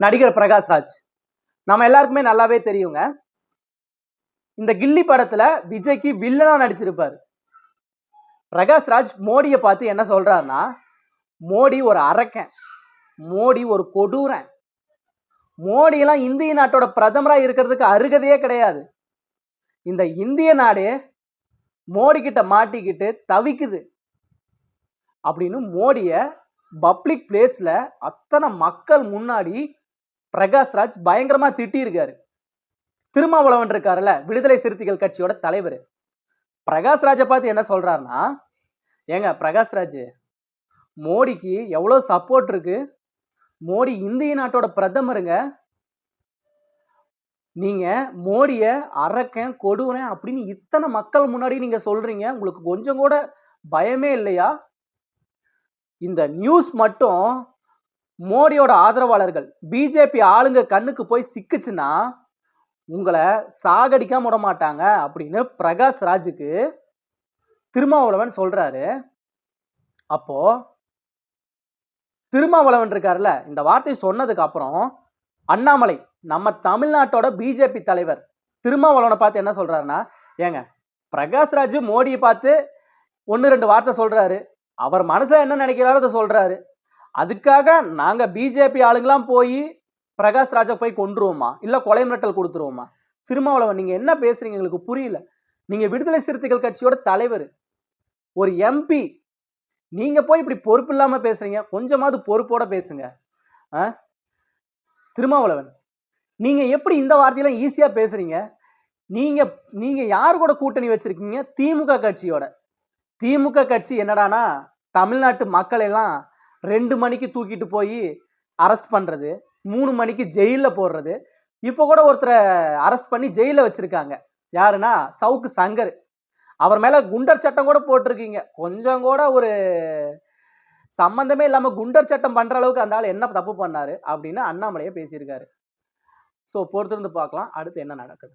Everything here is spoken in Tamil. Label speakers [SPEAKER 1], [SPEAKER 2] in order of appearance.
[SPEAKER 1] நடிகர் பிரகாஷ்ராஜ் நம்ம எல்லாருக்குமே நல்லாவே தெரியுங்க. இந்த கில்லி படத்துல விஜய்க்கு வில்லனா நடிச்சிருப்பார். பிரகாஷ்ராஜ் மோடியை பார்த்து என்ன சொல்றாருன்னா மோடி ஒரு அரக்கன். மோடி ஒரு கொடூரன். மோடியெல்லாம் இந்திய நாட்டோட பிரதமராக இருக்கிறதுக்கு அருகதையே கிடையாது. இந்த இந்திய நாடே மோடி கிட்ட மாட்டிக்கிட்டு தவிக்குது. அப்படின்னு மோடியை பப்ளிக் பிளேஸில் அத்தனை மக்கள் முன்னாடி பிரகாஷ்ராஜ் பயங்கரமாக திட்டியிருக்காரு. திருமாவளவன் இருக்காருல்ல விடுதலை சிறுத்தைகள் கட்சியோட தலைவர். பிரகாஷ்ராஜை பார்த்து என்ன சொல்கிறாருன்னா ஏங்க பிரகாஷ்ராஜ் மோடிக்கு எவ்வளோ சப்போர்ட் இருக்கு? மோடி இந்திய நாட்டோட பிரதமருங்க. நீங்கள் மோடியை அரக்கன் கொடுவனேன் அப்படின்னு இத்தனை மக்கள் முன்னாடி நீங்கள் சொல்கிறீங்க உங்களுக்கு கொஞ்சம் கூட பயமே இல்லையா? இந்த நியூஸ் மட்டும் மோடியோட ஆதரவாளர்கள் பிஜேபி ஆளுங்க கண்ணுக்கு போய் சிக்குச்சுன்னா உங்களை சாகடிக்காம விட மாட்டாங்க அப்படின்னு பிரகாஷ் ராஜுக்கு திருமாவளவன் சொல்றாரு. அப்போ திருமாவளவன் இருக்காருல்ல இந்த வார்த்தை சொன்னதுக்கு அப்புறம் அண்ணாமலை நம்ம தமிழ்நாட்டோட பிஜேபி தலைவர் திருமாவளவனை பார்த்து என்ன சொல்றாருன்னா ஏங்க பிரகாஷ்ராஜ் மோடியை பார்த்து ஒன்று ரெண்டு வார்த்தை சொல்றாரு. அவர் மனசில் என்ன நினைக்கிறாரோ அதை சொல்றாரு. அதுக்காக நாங்கள் பிஜேபி ஆளுங்களாம் போய் பிரகாஷ் ராஜா போய் கொண்டுருவோமா இல்லை கொலை மிரட்டல் கொடுத்துருவோமா? திருமாவளவன் நீங்கள் என்ன பேசுறீங்க? எங்களுக்கு புரியல. நீங்கள் விடுதலை சிறுத்தைகள் கட்சியோட தலைவர். ஒரு எம்பி நீங்கள் போய் இப்படி பொறுப்பு இல்லாமல் பேசுகிறீங்க கொஞ்சமாவது பொறுப்போட பேசுங்க. ஆ? திருமாவளவன் நீங்கள் எப்படி இந்த வார்த்தையெல்லாம் ஈஸியாக பேசுகிறீங்க நீங்கள் நீங்கள் யார் கூட கூட்டணி வச்சுருக்கீங்க? திமுக கட்சியோட. திமுக கட்சி என்னடானா தமிழ்நாட்டு மக்கள் எல்லாம் ரெண்டு மணிக்கு தூக்கிட்டு போய் அரெஸ்ட் பண்ணுறது மூணு மணிக்கு ஜெயிலில் போடுறது. இப்போ கூட ஒருத்தரை அரெஸ்ட் பண்ணி ஜெயிலில் வச்சுருக்காங்க. யாருன்னா சவுக்கு சங்கர். அவர் மேலே குண்டர் சட்டம் கூட போட்டிருக்கீங்க. கொஞ்சம் கூட ஒரு சம்மந்தமே இல்லாமல் குண்டர் சட்டம் பண்ணுற அளவுக்கு அந்த ஆள் என்ன தப்பு பண்ணார் அப்படின்னு அண்ணாமலையே பேசியிருக்காரு. ஸோ பொறுத்திருந்து பார்க்கலாம். அடுத்து என்ன நடக்குது?